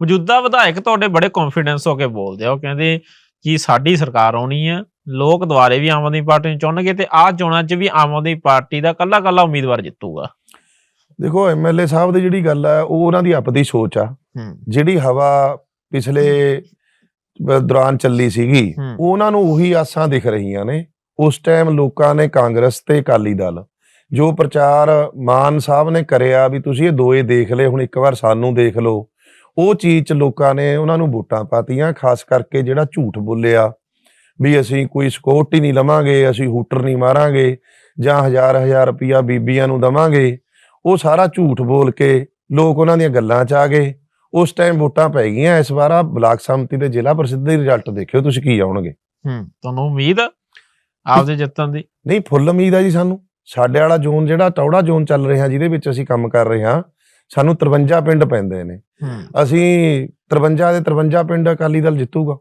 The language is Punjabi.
ਮੌਜੂਦਾ ਵਿਧਾਇਕ ਤੁਹਾਡੇ ਬੜੇ ਕੌਨਫੀਡੈਂਸ ਹੋ ਕੇ ਬੋਲਦੇ ਆ। ਉਹ ਕਹਿੰਦੇ ਕਿ ਸਾਡੀ ਸਰਕਾਰ ਆਉਣੀ ਆ ਲੋਕ ਦੁਆਰੇ ਵੀ ਆਮ ਆਦਮੀ ਪਾਰਟੀ ਨੂੰ ਚੁਣਨਗੇ ਤੇ ਆਹ ਚੋਣਾਂ 'ਚ ਵੀ ਆਮ ਆਦਮੀ ਪਾਰਟੀ ਦਾ ਕੱਲਾ ਕੱਲਾ ਉਮੀਦਵਾਰ ਜਿੱਤੂਗਾ। ਦੇਖੋ ਐਮਐਲਏ ਸਾਹਿਬ ਦੀ ਜਿਹੜੀ ਗੱਲ ਹੈ ਉਹ ਉਹਨਾਂ ਦੀ ਆਪਦੀ ਸੋਚ ਆ। ਜਿਹੜੀ ਹਵਾ ਪਿਛਲੇ ਦੌਰਾਨ ਚੱਲੀ ਸੀਗੀ। ਉਹਨਾਂ ਨੂੰ ਉਹੀ ਆਸਾਂ ਦਿਖ ਰਹੀਆਂ ਨੇ। ਉਸ ਟਾਈਮ ਲੋਕਾਂ ਨੇ ਕਾਂਗਰਸ ਤੇ ਅਕਾਲੀ ਦਲ ਜੋ ਪ੍ਰਚਾਰ ਮਾਨ ਸਾਹਿਬ ਨੇ ਕਰਿਆ ਵੀ ਤੁਸੀਂ ਇਹ ਦੋਏ ਦੇਖ ਲਏ ਹੁਣ ਇੱਕ ਵਾਰ ਸਾਨੂੰ ਦੇਖ ਲਓ। ਉਹ ਚੀਜ਼ 'ਚ ਲੋਕਾਂ ਨੇ ਉਹਨਾਂ ਨੂੰ ਵੋਟਾਂ ਪਾਤੀਆਂ ਖਾਸ ਕਰਕੇ ਜਿਹੜਾ ਝੂਠ ਬੋਲਿਆ ਵੀ ਅਸੀਂ ਕੋਈ ਸਿਕਿਉਰਟੀ ਨਹੀਂ ਲਵਾਂਗੇ ਅਸੀਂ ਹੂਟਰ ਨਹੀਂ ਮਾਰਾਂਗੇ ਜਾਂ ਹਜ਼ਾਰ ਹਜ਼ਾਰ ਰੁਪਈਆ ਬੀਬੀਆਂ ਨੂੰ ਦਵਾਂਗੇ ਉਹ ਸਾਰਾ ਝੂਠ ਬੋਲ ਕੇ ਲੋਕ ਉਹਨਾਂ ਦੀਆਂ ਗੱਲਾਂ 'ਚ ਆ ਗਏ। ਉਸ ਟਾਈਮ ਵੋਟਾਂ ਪੈ ਗਈਆਂ ਇਸ ਵਾਰ ਆ ਬਲਾਕ ਸੰਮਤੀ ਦੇ ਜ਼ਿਲ੍ਹਾ ਪ੍ਰਸਿੱਧ ਦੇ ਰਿਜ਼ਲਟ ਦੇਖਿਓ ਤੁਸੀਂ ਕੀ ਆਉਣਗੇ। ਹੂੰ ਤੁਹਾਨੂੰ ਉਮੀਦ ਆ? ਆਪਦੇ ਜਿੱਤਣ ਦੀ? ਨਹੀਂ ਫੁੱਲ ਉਮੀਦ ਆ ਜੀ ਸਾਨੂੰ। ਸਾਡੇ ਵਾਲਾ ਜ਼ੋਨ ਜਿਹੜਾ ਚੌੜਾ ਜ਼ੋਨ ਚੱਲ ਰਿਹਾ ਜਿਹਦੇ ਵਿੱਚ ਅਸੀਂ ਕੰਮ ਕਰ ਰਹੇ ਹਾਂ ਸਾਨੂੰ 53 ਪਿੰਡ ਪੈਂਦੇ ਨੇ। ਅਸੀਂ 53 ਦੇ 53 ਪਿੰਡ ਅਕਾਲੀ ਦਲ ਜਿੱਤੂਗਾ।